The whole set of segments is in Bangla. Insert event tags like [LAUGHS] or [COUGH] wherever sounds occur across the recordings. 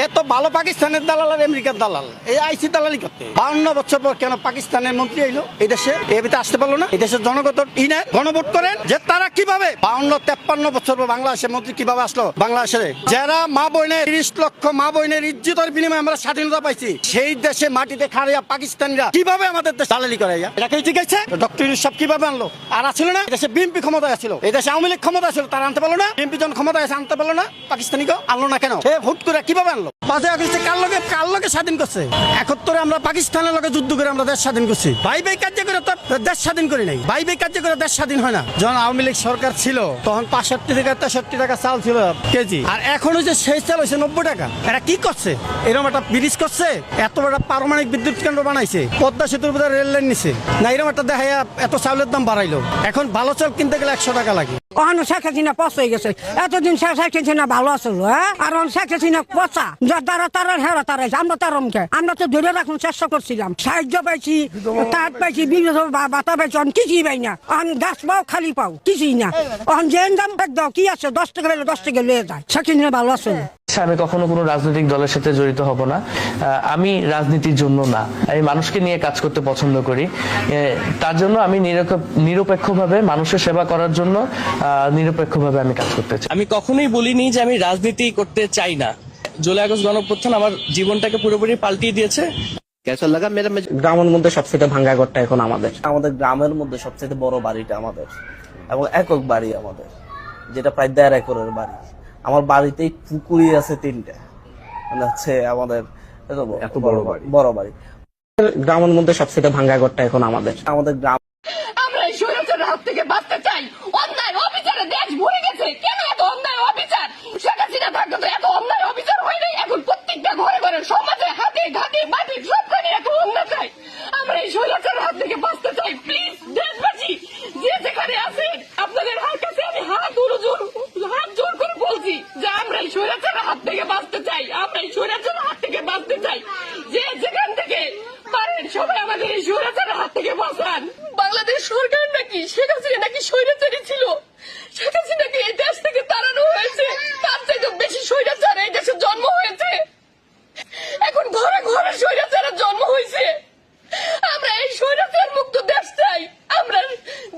এ তো ভালো পাকিস্তানের দালাল আর আমেরিকার দালাল। এই আইসি দালালি করতে। বাউন্ন বছর পর কেন পাকিস্তানের মন্ত্রী আইলো? এই দেশে এ ভিতরে আসতে পারল না। এই দেশের জনগত ইনে গণভোট করেন যে তারা কীভাবে? বাউন্ন তেপ্পান্ন বছর পর বাংলাদেশের মন্ত্রী কীভাবে আসলো? যারা মা বোনের লক্ষ মা বোনের ইজ্জতের বিনিময়ে আমরা স্বাধীনতা পাইছি, সেই দেশে মাটিতে খাড়িয়া পাকিস্তানিরা কীভাবে আমাদের দেশ দালালি করে? ঠিক আছে ডক্টর ইউনুস সব কীভাবে আনলো? আর আছিল না? দেশে বিএনপি ক্ষমতায় ছিল এই দেশে আওয়ামী লীগ ক্ষমতা ছিল তারা আনতে পারল না? বিএনপি জন ক্ষমতায় আছে আনতে পারল না? পাকিস্তানিকে আনলো না কেন? হুট সরকার ছিল, তখন পাঁচষট্টি থেকে তেষট্টি টাকা চাল ছিল কেজি। আর এখন হচ্ছে সেই চাল হয়েছে নব্বই টাকা। এরা কি করছে? এরকম একটা ব্রিজ করছে, এত বড় পারমাণবিক বিদ্যুৎ কেন্দ্র বানাইছে, পদ্মা সেতুর রেল লাইন নিছে। না, এরকম একটা দেখা এত চাউলের দাম বাড়াইলো। এখন ভালো চাল কিনতে গেলে একশো টাকা লাগে। কখনো শেখ হাসিনা পচ হয়ে গেছে। এতদিন শেখ হাসিনা ভালো আছিল হ্যাঁ? আর এখন শেখ পচা। তারা হেরা তারা আমরা তার আমরা তো ধরে রাখুন চেষ্টা করছিলাম। সাহায্য পাইছি কাঠ পাইছি বিভিন্ন বাতা পাইছি। অন কিছুই পাই না। অন গাছ পাও খালি পাও কিছুই না। অন দাম দাও কি আছে? দশ টাকা পেলে দশ টাকা লয়ে যায়। শেখ হাসিনা ভালো আছিল। আচ্ছা, আমি কখনো কোনো রাজনৈতিক দলের সাথে জড়িত হব না। আমি রাজনীতির জন্য না। আমি মানুষকে নিয়ে কাজ করতে পছন্দ করি। তার জন্য আমি নিরপেক্ষ- নিরপেক্ষভাবে মানুষের সেবা করার জন্য নিরপেক্ষভাবে আমি কাজ করতে চাই। আমি কখনোই বলিনি যে আমি রাজনীতি করতে চাই না। জুলাই আগস্ট গণপ্রথান আমার জীবনটাকে পুরোপুরি পাল্টিয়ে দিয়েছে। ক্যাশাল লাগা মেরা গ্রামের মধ্যে সবচেয়ে ভাঙ্গা ঘরটা এখন আমাদের। আমাদের গ্রামের মধ্যে সবচেয়ে বড় বাড়িটা আমাদের। এবং একক বাড়ি আমাদের যেটা প্রায় দেড় একরের বাড়ি। আমার বাড়িতেই পুকুরি আছে তিনটা। মানে হচ্ছে আমাদের এত বড় বাড়ি বড় বাড়ি। গ্রামের মধ্যে সবচেয়ে ভাঙ্গা ঘরটা এখন আমাদের। আমাদের গ্রাম আমরা হাত থেকে বাঁচতে চাই। অন্যায় দেশ ভরে গেছে। কেন এত অন্যায় অবিচার? শেখ হাসিনা থাকতে তো এত অন্যায় অবিচার হয় নাই। এখন প্রত্যেকটা ঘরে ঘরে সমাজে হাতে ঘাটে মাটি সবখানে এত অন্যায় চাই আমরা এই স্বৈরাচারের হাত থেকে বাঁচতে চাই। প্লিজ দেশবাসী, যে যেখানে আছেন আপনাদের হাত কাছে আমি হাত উড়ো জোর, হাত জোর করে বলছি যে আমরা এই স্বৈরাচারের হাত থেকে বাঁচতে চাই। আমরা এই স্বৈরাচারের হাত থেকে বাঁচতে চাই। যে যেখান থেকে পারেন সবাই আমাদের এই স্বৈরাচারের হাত থেকে বাঁচান। বাংলাদেশ সরকার নাকি শেখ হাসিনা নাকি স্বৈরাচারী ছিল? শেখ হাসিনাকে এই দেশ থেকে তাড়ানো হয়েছে। তার থেকে বেশি স্বৈরাচার এই দেশে জন্ম হয়েছে। এখন ঘরে ঘরে স্বৈরাচারের জন্ম হয়েছে। আমরা এই স্বৈরাচার মুক্ত দেশ চাই। আমরা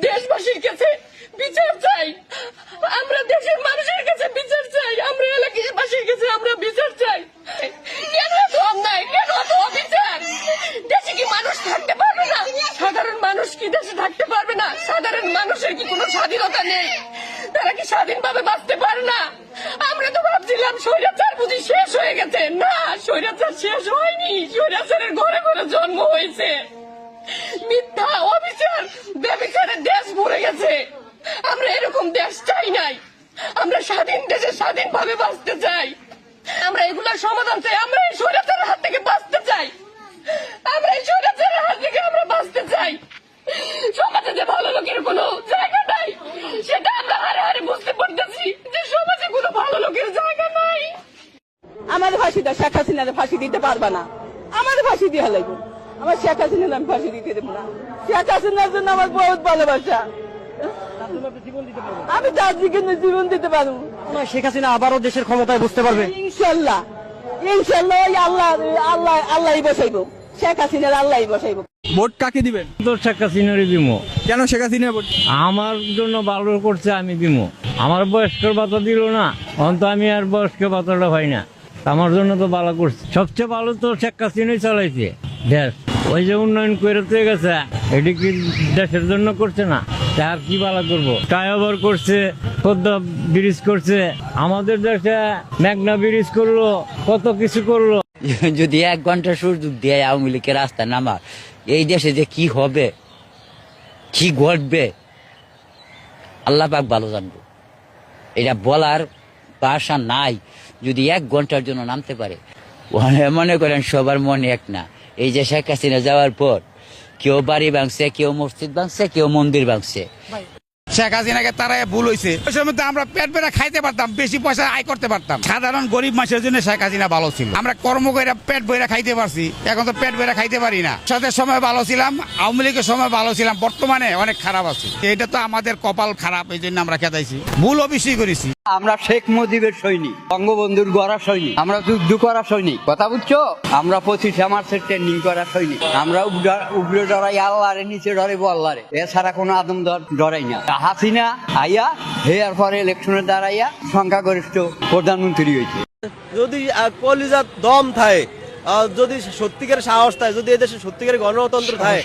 দেশবাসীর কাছে বিচার চাই আমরা দেশের মানুষের কাছে বিচার চাই আমরা এলাকাবাসীর কাছে আমরা বিচার চাই কেন এত অন্যায় কেন এত অবিচার দেশে কি মানুষ থাকতে পারবে না সাধারণ মানুষ কি দেশে থাকতে পারবে না সাধারণ মানুষের কি কোনো স্বাধীনতা নেই তারা কি স্বাধীনভাবে বাঁচতে পারে না আমরা তো ভাবছিলাম স্বৈরাচার বুঝি শেষ হয়ে গেছে না স্বৈরাচার শেষ হয়নি। স্বৈরাচারের ঘরে ঘরে জন্ম হয়েছে মিথ্যা, অবিচার ব্যবচারের দেশ ভরে গেছে। আমরা এরকম দেশ চাই নাই। আমরা স্বাধীন দেশে স্বাধীনভাবে বাঁচতে চাই। আমরা এগুলোর সমাধান চাই। আমরা এই স্বৈরাচারের হাত থেকে বাঁচতে চাই। আমরা এই স্বৈরাচারের হাত থেকে আমরা বাঁচতে চাই। সমাজে যে ভালো লোকের কোনো জায়গা নাই সেটা আমরা হারে হারে বুঝতে পারতেছি যে সমাজে কোনো ভালো লোকের জায়গা নাই আমাদের ফাঁসি দাও শেখ হাসিনার ফাঁসি দিতে পারবা না। আমাদের ফাঁসি দিয়ে লাগবে। আমার শেখ হাসিনার আমি ফাঁসি দিতে দেবো না। শেখ হাসিনার জন্য আমার বহুত ভালোবাসা। আমি তার জন্য জীবন দিতে পারব। শেখ হাসিনা আবারও দেশের ক্ষমতায় বুঝতে পারবে। ইনশাল্লাহ। ইনশাল্লাহ ওই আল্লাহ আল্লাহ আল্লাহই বসাইবো। শেখ হাসিনার আল্লাহই বসাইবো। ভোট কাকে দিবেন? তো শেখ হাসিনারই বিমো কেন শেখ হাসিনা ভোট? আমার জন্য ভালো করছে আমি বিমো আমার বয়স্কের ভাতা দিল না। অন্ত আমি আর বয়স্ক ভাতাটা হয় না। আমার জন্য তো ভালো করছে। সবচেয়ে ভালো তো শেখ হাসিনাই চালাইছে দেশ। ওই যে উন্নয়ন করে গেছে, এটি কি দেশের জন্য করছে না? তার কি ভালো করব? ফ্লাইওভার করছে, পদ্মা ব্রিজ করছে, আমাদের দেশে মেঘনা ব্রিজ করল, কত কিছু করল। [LAUGHS] যদি এক ঘণ্টা সুযোগ দেয় আওয়ামী লীগের রাস্তা নামার এই দেশে যে কি হবে, কি ঘটবে, আল্লাহ পাক ভালো জানব। এটা বলার ভাষা নাই। যদি এক ঘণ্টার জন্য নামতে পারে। মনে করেন সবার মনে এক না। এই যে শেখ হাসিনা যাওয়ার পর কেউ বাড়ি ভাঙছে কেউ মসজিদ ভাঙছে কেউ মন্দির ভাঙছে। শেখ হাসিনাকে তারাই ভুল হয়েছে ওই সময় আমরা পেট বেড়া খাইতে পারতাম বেশি পয়সা আয় করতে পারতাম। সাধারণ গরিব মানুষের জন্য শেখ হাসিনা ভালো ছিল। আমরা কর্ম করে পেট বইরা খাইতে পারছি এখন তো পেট বইরা খাইতে পারি না। সাথে সময় ভালো ছিলাম আওয়ামী লীগের সময় ভালো ছিলাম বর্তমানে অনেক খারাপ আছি। এটা তো আমাদের কপাল খারাপ এই জন্য আমরা খেতাইছি ভুল অবশ্যই করেছি। আমরা শেখ মুজিবের সৈনিক বঙ্গবন্ধুর গড়া সৈনিক আমরা যুদ্ধ করা সৈনিক। কথা বুঝছ? আমরা পঁচিশে মার্চের ট্রেনিং করা সৈনিক। আমরা উগ্র- ডরাই আল্লাহরে নিচে ডরাইবো আল্লাহরে। এছাড়া কোনো আদম ডরাই না। হাসিনা আইয়া হেয়ার পরে ইলেকশনে দাঁড়াইয়া সংখ্যাগরিষ্ঠ প্রধানমন্ত্রী হয়েছে যদি কলিজার দম থাকে যদি সত্যিকার সাহস থাকে যদি এদেশে সত্যিকার গণতন্ত্র থাকে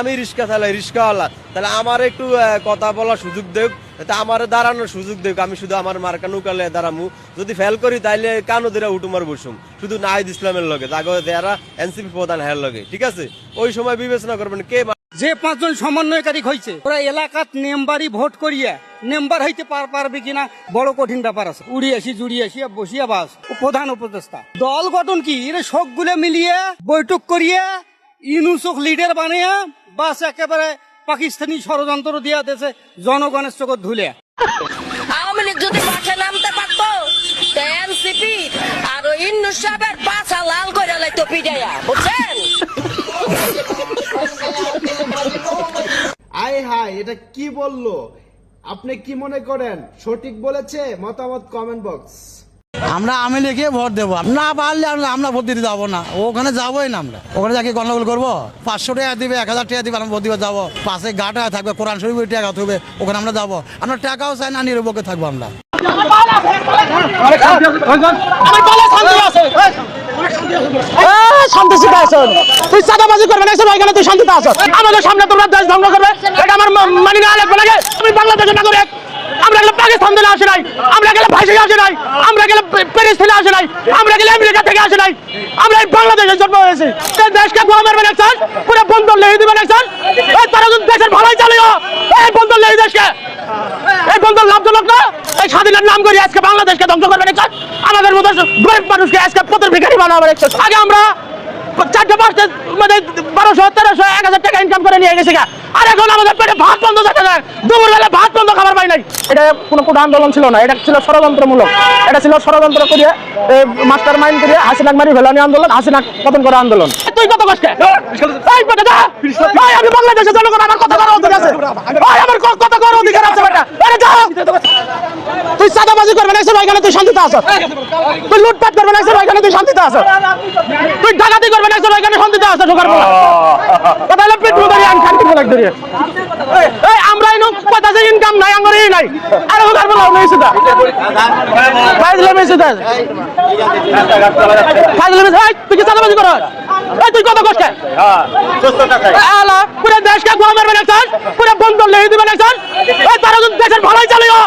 আমি রিক্সা চালাই রিক্সাওয়ালা তাহলে আমার একটু কথা বলার সুযোগ দেব তা আমার দাঁড়ানোর সুযোগ দেব আমি শুধু আমার মার্কা নৌকালে দাঁড়ামু। যদি ফেল করি, তাইলে কানো দিরা উঠুমার বসুম শুধু নাহিদ ইসলামের লগে, জাগো দেয়ারা এনসিপি প্রধান হ্যার লগে, ঠিক আছে? ওই সময় বিবেচনা করবেন কে যে পাঁচজন সমন্বয়কারী হয়েছে ওরা এলাকাত মেম্বারই ভোট করিয়া মেম্বার হইতে পার পারবে কিনা, বড় কঠিন ব্যাপার আছে। উড়ি আসি, জুড়ি আসি বসিয়া বাস প্রধান উপদেষ্টা। দল গঠন কি? এর সবগুলো মিলিয়ে বৈঠক করিয়া ইনুসুক লিডার বানিয়ে বাস একেবারে পাকিস্তানি ষড়যন্ত্র দিয়া দেশে জনগণের চোখ ধুলে। আওয়ামী লীগ যদি মাঠে নামতে পারতো এনসিপি আর ওই ইন্নু সাহেবের পাছা লাল করে লাইতো পিটাইয়া বুঝছেন? আয় হায় এটা কি বলল? আপনি কি মনে করেন? সঠিক বলেছে? মতামত কমেন্ট বক্স আমরা আমি লিখে ভোট দেবো। না পারলে আমরা- আমরা ভোট দিতে যাব না। ওখানে যাবোই না আমরা। ওখানে যাকে গন্ডগোল করব? পাঁচশো টাকা দিবে, এক হাজার টাকা দিবে, আমরা ভোট দিবে, যাব। পাশে গাটা থাকবে, কোরআন শরীফ টাকা থাকবে ওখানে আমরা যাব। আমরা টাকাও চাই না, নিরপেক্ষ থাকব আমরা। আমাদের সামনে তোমরা দেশ ধ্বংস করবে। আমার মানি না লাগবে লাগে আমি বাংলাদেশের নাগরিক। আসে নাই। আমরা গেলে ভাইসে আসে নাই। আমরা গেলে প্যারিস থেকে আসে নাই। আমরা গেলে আমেরিকা থেকে আসে নাই। আমরা এই বাংলাদেশে জন্ম হয়েছি। দেশকে মারবেন পুরো বন্ধ লেগে দিবেন একজন? এই তারা যদি দেশের ভালোই চালিও এই বন্ধ লেগে দেশকে। এই বন্ধ লাভজনক না? এই স্বাধীনের নাম করে আজকে বাংলাদেশকে ধ্বংস করবেন আমাদের মতো গরিব মানুষকে আজকে পথের ভিখারি বানাবেন আগে আমরা চারটে পাঁচটা মানে বারোশো তেরোশো এক হাজার টাকা ইনকাম করে নিয়ে গেছি গা। আর এখন আমাদের পেটে ভাত বন্ধ থাকে না। দুপুর বেলা ভাত বন্ধ খাবার পাই নাই। এটা কোনো কোনো আন্দোলন ছিল না এটা ছিল ষড়যন্ত্রমূলক। এটা ছিল ষড়যন্ত্র করিয়ে মাস্টার মাইন্ড করিয়ে হাসিনাক মারি ভেলানি আন্দোলন হাসিনাক পতন করা আন্দোলন। তুই কত কষ্ট? আমি বাংলাদেশের জনগণ আমার কথা করার অধিকার আছে। আমার কথা করার অধিকার আছে বেটা। আরে যা! তুই সাদাবাজি করবে না এখানে তুই শান্তিতে আছো। তুই লুটপাট করবে না এখানে তুই শান্তিতে আছো। তুই ডাকাতি করবে না এখানে শান্তিতে আছো ঢোকার পর কথা হলো পেট ধরে আন খান পেট ধরে এই আমরা এনো কথা যে ইনকাম নাই আঙ্গরে নাই। আর ঢোকার পর নেই সেটা ফাইজলে মেসে দে। ফাইজলে মেসে এই তুই কি সাদাবাজি কর এই তুই কত কষ্ট আলা পুরো দেশকে গোয়া মারবে না স্যার পুরো বন্ধ লেগে দিবে না স্যার এই তারা যদি দেশের ভালোই চালিও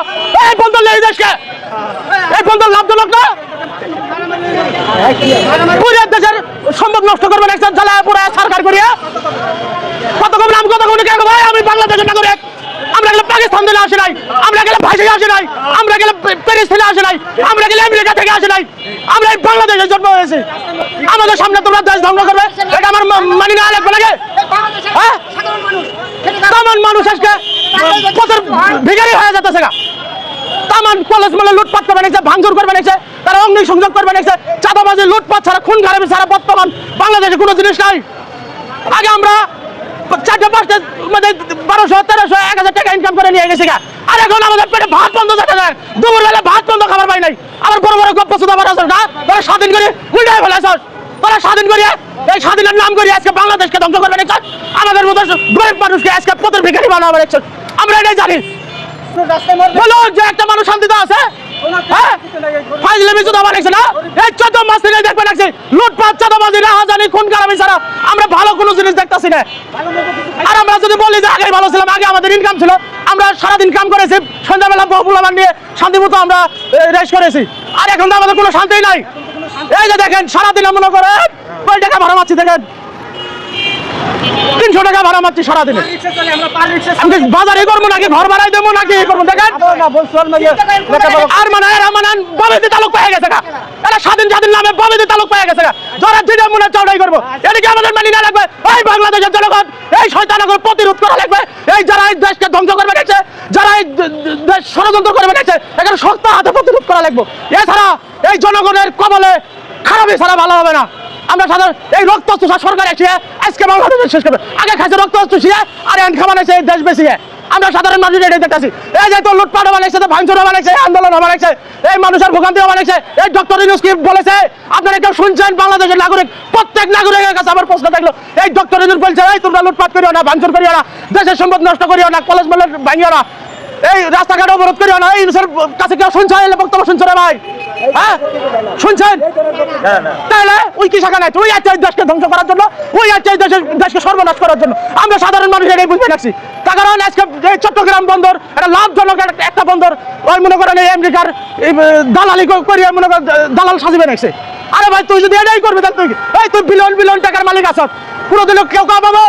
এই বন্ধ লেগে দেশকে। এই বন্ধ লাভজনক না? পুরো দেশের সম্পদ নষ্ট করবে না স্যার জ্বালা পুরো সরকার করিয়া। কত কম নাম কত কম কে ভাই? আমি বাংলাদেশের নাগরিক। আমরা গেলে পাকিস্তান থেকে আসে নাই। আমরা গেলে ভাইসে আসে নাই। আমরা গেলে প্যারিস থেকে আসে নাই। আমরা গেলে আমেরিকা থেকে আসে নাই। আমরা এই বাংলাদেশে জন্ম হয়েছি। আমাদের সামনে তোমরা দেশ ধ্বংস করবে। এটা আমার মানি না লাগবে লাগে হ্যাঁ? তেমন মানুষ আজকে পথের ভিখারি হয়ে যেতেছে গা। তামান কলেজ মলে লুটপাট করবে নিচ্ছে ভাঙচুর করবে নিচ্ছে তারা অগ্নি সংযোগ করবে নিচ্ছে চাঁদাবাজি, লুটপাট ছাড়া খুন খারাপি ছাড়া বর্তমান বাংলাদেশে কোনো জিনিস নাই। আগে আমরা চারটে পাঁচটা মানে বারোশো, তেরোশো, এক হাজার টাকা ইনকাম করে নিয়ে গেছি আর এখন আমাদের পেটে ভাত বন্ধ থাকে না। দুপুর বেলা ভাত বন্ধ খাবার পাই নাই। আবার বড় বড় গপ্প সুদা আমার আছে না, তারা স্বাধীন করে উল্টাই ফেলাইছ তারা স্বাধীন করিয়ে এই স্বাধীনের নাম করে আজকে বাংলাদেশকে ধ্বংস করবে না আমাদের মতো গরিব মানুষকে আজকে পথের ভিখারি বানাবে একজন আমরা এটাই জানি। বলো যে একটা মানুষ শান্তিতে আছে হ্যাঁ? আমরা ভালো কোনো জিনিস দেখতাছি না। আর আমরা যদি বলি যে আগে ভালো ছিলাম আগে আমাদের ইনকাম ছিল আমরা সারাদিন কাম করেছি সন্ধ্যাবেলা বহুপুলাবান নিয়ে শান্তি মতো আমরা রেস করেছি। আর এখন তো আমাদের কোনো শান্তি নাই। এই যে দেখেন সারাদিন মনে করেন টাকা ভাড়া মারছি দেখেন। তিনশো টাকা ভাড়া মারছি সারাদিনে। আমি বাজারে করব নাকি ঘর ভাড়াই দেবো নাকি এ করব? দেখেন। আর মানে এরা মানে বাবেদি তালুক পেয়ে গেছে এরা স্বাধীন স্বাধীন নামে বাবেদি তালুক পেয়ে গেছে মনে চড়াই করব এদিকে আমাদের মানি না লাগবে এই বাংলাদেশের জনগণ এই শয়তানগর প্রতিরোধ করা লাগবে এই যারা এই দেশকে ধ্বংস করবে গেছে যারা এই দেশ ষড়যন্ত্র করবে গেছে এখানে শক্ত হাতে প্রতিরোধ করা লাগবে। এছাড়া এই জনগণের কবলে খারাপই ছাড়া ভালো হবে না। আমরা সাধারণ এই রক্ত সরকার এসে আজকে বাংলাদেশে শেষ করবে। আগে খাইছে রক্ত চুষিয়ে, আর এন খামান এসে দেশ বেশিয়ে। আমরা সাধারণ মানুষ এটাই দেখতেছি। এই যে তো লুটপাট বানাইছে তো ভাঙচুর বানাইছে আন্দোলন বানাইছে এই মানুষের ভোগান্তি বানাইছে এই ডক্টর ইউনুস কি বলেছে? আপনারা কেউ শুনছেন? বাংলাদেশের নাগরিক, প্রত্যেক নাগরিকের কাছে আমার প্রশ্ন থাকল, এই ডক্টর ইউনুস বলছে, এই তোমরা লুটপাট করিও না, ভাঙচুর করিও না, দেশের সম্পদ নষ্ট করিও না, কলেজ মলেজ ভাঙিও না। এই রাস্তাঘাট অবরোধ করিও না এই ইউনুসের কাছে কেউ শুনছে এই বক্তব্য শুনছে রে ভাই? হ্যাঁ? শুনছেন? তাহলে ওই কি শাখা নাই? ওই এই দেশকে ধ্বংস করার জন্য ওই আছে এই দেশের দেশকে সর্বনাশ করার জন্য। আমরা সাধারণ মানুষ এটাই বুঝতে রাখছি। তার কারণ আজকে এই চট্টগ্রাম বন্দর একটা লাভজনক একটা- বন্দর ওই মনে করেন এই আমেরিকার দালালি ক- করিয়া মনে করেন দালাল সাজিবে রাখছে আরে ভাই তুই যদি এটাই করবি তাহলে তুই এই তুই বিলিয়ন বিলিয়ন টাকার মালিক আছ পুরো দিন কেউ কামাবো?